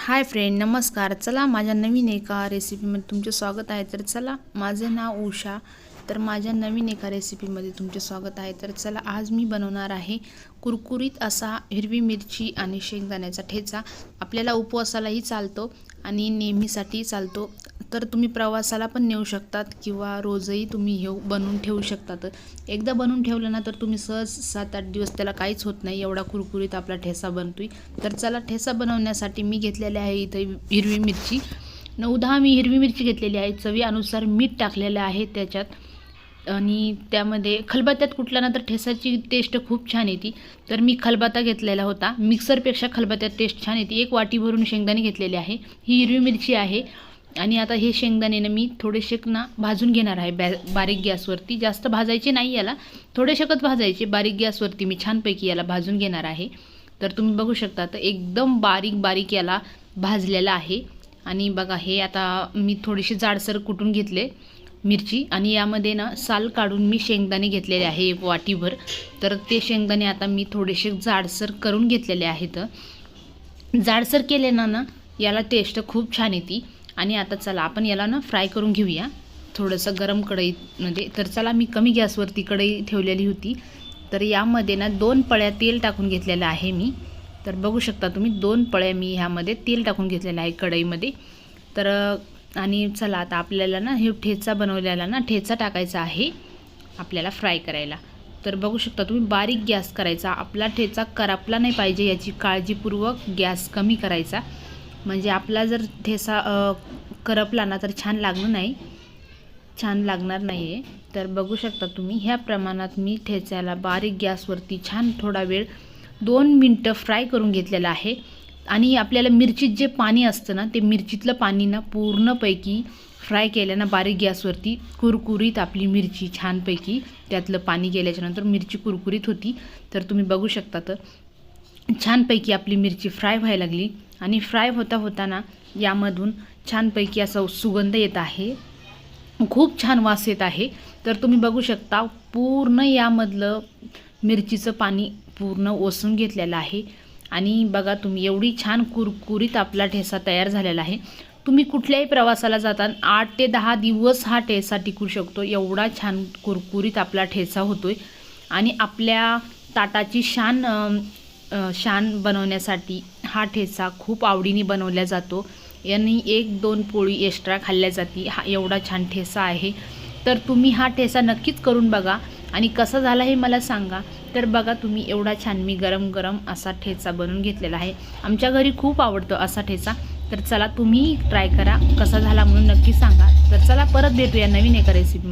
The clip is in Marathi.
हाय फ्रेंड नमस्कार. चला माझ्या नवीन एका रेसिपीमध्ये तुमचे स्वागत आहे. तर चला माझं नाव उषा. तर माझ्या नवीन एका रेसिपीमध्ये तुमचे स्वागत आहे. तर चला आज मी बनवणार आहे कुरकुरीत असा हिरवी मिरची आणि शेंगदाण्याचा ठेचा. आपल्याला उपवासालाही चालतो आणि नेहमीसाठी चालतो. तर तुम्ही प्रवासाला पण नेऊ शकतात किंवा रोजही तुम्ही हे बनवून ठेवू शकतात. एकदा बनवून ठेवलं ना तर तुम्ही सहज सात आठ दिवस त्याला काहीच होत नाही. एवढा कुरकुरीत आपला ठेसा बनतोय. तर चला ठेसा बनवण्यासाठी मी घेतलेले आहे इथे हिरवी मिरची. नऊ दहा मी हिरवी मिरची घेतलेली आहे. चवीनुसार मीठ टाकलेलं आहे त्याच्यात. आणि त्यामध्ये खलबत्त्यात कुठला ना तर ठेसाची टेस्ट खूप छान येते. तर मी खलबत्ता घेतलेला होता. मिक्सरपेक्षा खलबत्त्यात टेस्ट छान येते. एक वाटी भरून शेंगदाणे घेतलेले आहे. ही हिरवी मिरची आहे. आणि आता हे शेंगदाणे मी थोडेसे ना भाजून घेणार आहे बॅ बारीक गॅसवरती. जास्त भाजायचे नाही याला. थोडेसेकच भाजायचे. बारीक गॅसवरती मी छानपैकी याला भाजून घेणार आहे. तर तुम्ही बघू शकता तर एकदम बारीक बारीक याला भाजलेला आहे. आणि बघा हे आता मी थोडीशी जाडसर कुटून घेतले मिरची. आणि यामध्ये ना साल काढून मी शेंगदाणे घेतलेले आहे एक वाटीभर. तर ते शेंगदाणे आता मी थोडेसे जाडसर करून घेतलेले आहेत. जाडसर केले ना ना याला टेस्ट खूप छान येते. आणि आता चला आपण याला ना फ्राय करून घेऊया. थोडंसं गरम कढईमध्ये म्हणजे, तर चला मी कमी गॅसवरती कढई ठेवलेली होती. तर यामध्ये ना दोन पळ्या तेल टाकून घेतलेलं आहे मी. तर बघू शकता तुम्ही दोन पळ्या मी ह्यामध्ये तेल टाकून घेतलेलं आहे कढईमध्ये. तर आणि चला आता आपल्याला ना हे ठेचा बनवलेला ना ठेचा टाकायचा आहे आपल्याला फ्राय करायला. तर बघू शकता तुम्ही बारीक गॅस करायचा. आपला ठेचा करापला नाही पाहिजे याची काळजीपूर्वक गॅस कमी करायचा. म्हणजे आपला जर ठेसा करपला ना तर छान लागणार नाही. छान लागणार नाही आहे तर बघू शकता तुम्ही ह्या प्रमाणात मी ठेच्याला बारीक गॅसवरती छान थोडा वेळ दोन मिनटं फ्राय करून घेतलेलं आहे. आणि आपल्याला मिरचीत जे पाणी असतं ना ते मिरचीतलं पाणी ना पूर्णपैकी फ्राय केल्यानं बारीक गॅसवरती कुरकुरीत आपली मिरची छानपैकी त्यातलं पाणी गेल्याच्यानंतर मिरची कुरकुरीत होती. तर तुम्ही बघू शकता तर छानपैकी आपली मिरची फ्राय व्हायला लागली आणि फ्राय होता होताना यामधून छानपैकी असा सुगंध येत आहे. खूप छान वास येत आहे. तर तुम्ही बघू शकता पूर्ण यामधलं मिरचीचं पाणी पूर्ण ओसून घेतलेलं आहे. आणि बघा तुम्ही एवढी छान कुरकुरीत आपला ठेसा तयार झालेला आहे. तुम्ही कुठल्याही प्रवासाला जाताना आठ ते दहा दिवस हा ठेसा टिकू शकतो. एवढा छान कुरकुरीत आपला ठेसा होतोय. आणि आपल्या ताटाची शान शान बनवण्यासाठी हा ठेचा खूप आवडीने बनवला जातो. यांनी एक दोन पोळी एक्स्ट्रा खाल्ल्या जाते. हा एवढा छान ठेसा आहे. तर तुम्ही हा ठेसा नक्कीच करून बघा. आणि कसा झाला हे मला सांगा. तर बघा तुम्ही एवढा छान मी गरम गरम असा ठेचा बनवून घेतलेला आहे. आमच्या घरी खूप आवडतो असा ठेचा. तर चला तुम्ही ट्राय करा कसा झाला म्हणून नक्की सांगा. तर चला परत भेटूया नवीन एका रेसिपी